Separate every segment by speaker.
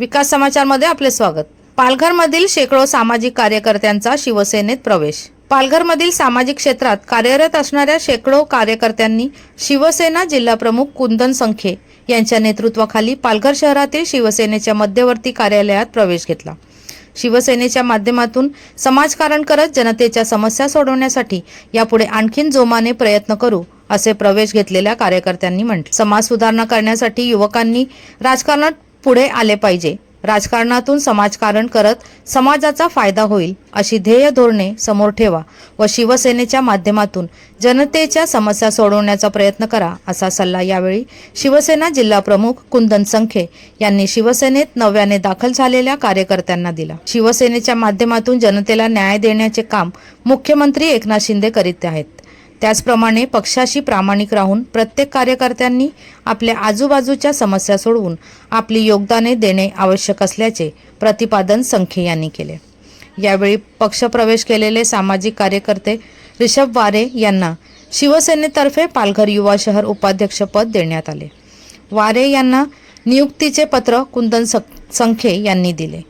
Speaker 1: विकास समाचारमध्ये आपले स्वागत. पालघरमधील शेकडो सामाजिक कार्यकर्त्यांचा शिवसेनेत प्रवेश. पालघरमधील सामाजिक क्षेत्रात कार्यरत असणाऱ्या शेकडो कार्यकर्त्यांनी शिवसेना जिल्हाप्रमुख कुंदन संखे यांच्या नेतृत्वाखाली पालघर शहरातील शिवसेनेच्या मध्यवर्ती कार्यालयात प्रवेश घेतला. शिवसेनेच्या माध्यमातून समाजकारण करत जनतेच्या समस्या सोडवण्यासाठी यापुढे आणखीन जोमाने प्रयत्न करू असे प्रवेश घेतलेल्या कार्यकर्त्यांनी म्हटले. समाज सुधारणा करण्यासाठी युवकांनी राजकारणात पुढे आले पाहिजे. राजकारणातून समाजकारण करत समाजाचा फायदा होईल अशी ध्येय धोरणे समोर ठेवा व शिवसेनेच्या माध्यमातून जनतेच्या समस्या सोडवण्याचा प्रयत्न करा असा सल्ला यावेळी शिवसेना जिल्हा प्रमुख कुंदन संखे यांनी शिवसेनेत नव्याने दाखल झालेल्या कार्यकर्त्यांना दिला. शिवसेनेच्या माध्यमातून जनतेला न्याय देण्याचे काम मुख्यमंत्री एकनाथ शिंदे करीत आहेत. त्याचप्रमाणे पक्षाशी प्रामाणिक राहून प्रत्येक कार्यकर्त्यांनी आपल्या आजूबाजूच्या समस्या सोडवून आपली योगदाने देणे आवश्यक असल्याचे प्रतिपादन संखे यांनी केले. यावेळी पक्षप्रवेश केलेले सामाजिक कार्यकर्ते रिषभ वारे यांना शिवसेनेतर्फे पालघर युवा शहर उपाध्यक्षपद देण्यात आले. वारे यांना नियुक्तीचे पत्र कुंदन सक- संखे यांनी दिले.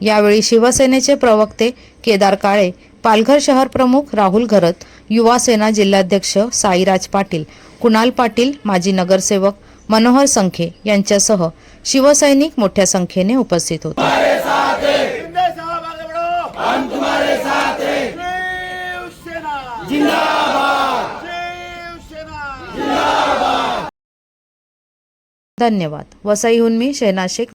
Speaker 1: यावेळी शिवसेनेचे प्रवक्ते केदार काळे पालघर शहर प्रमुख राहुल घरत युवा सेना जिल्हाध्यक्ष साईराज पाटील कुणाल पाटील माजी नगरसेवक मनोहर संखे यांच्यासह शिवसैनिक मोठ्या संख्येने उपस्थित होते. धन्यवाद. वसईहून मी शेना शेख.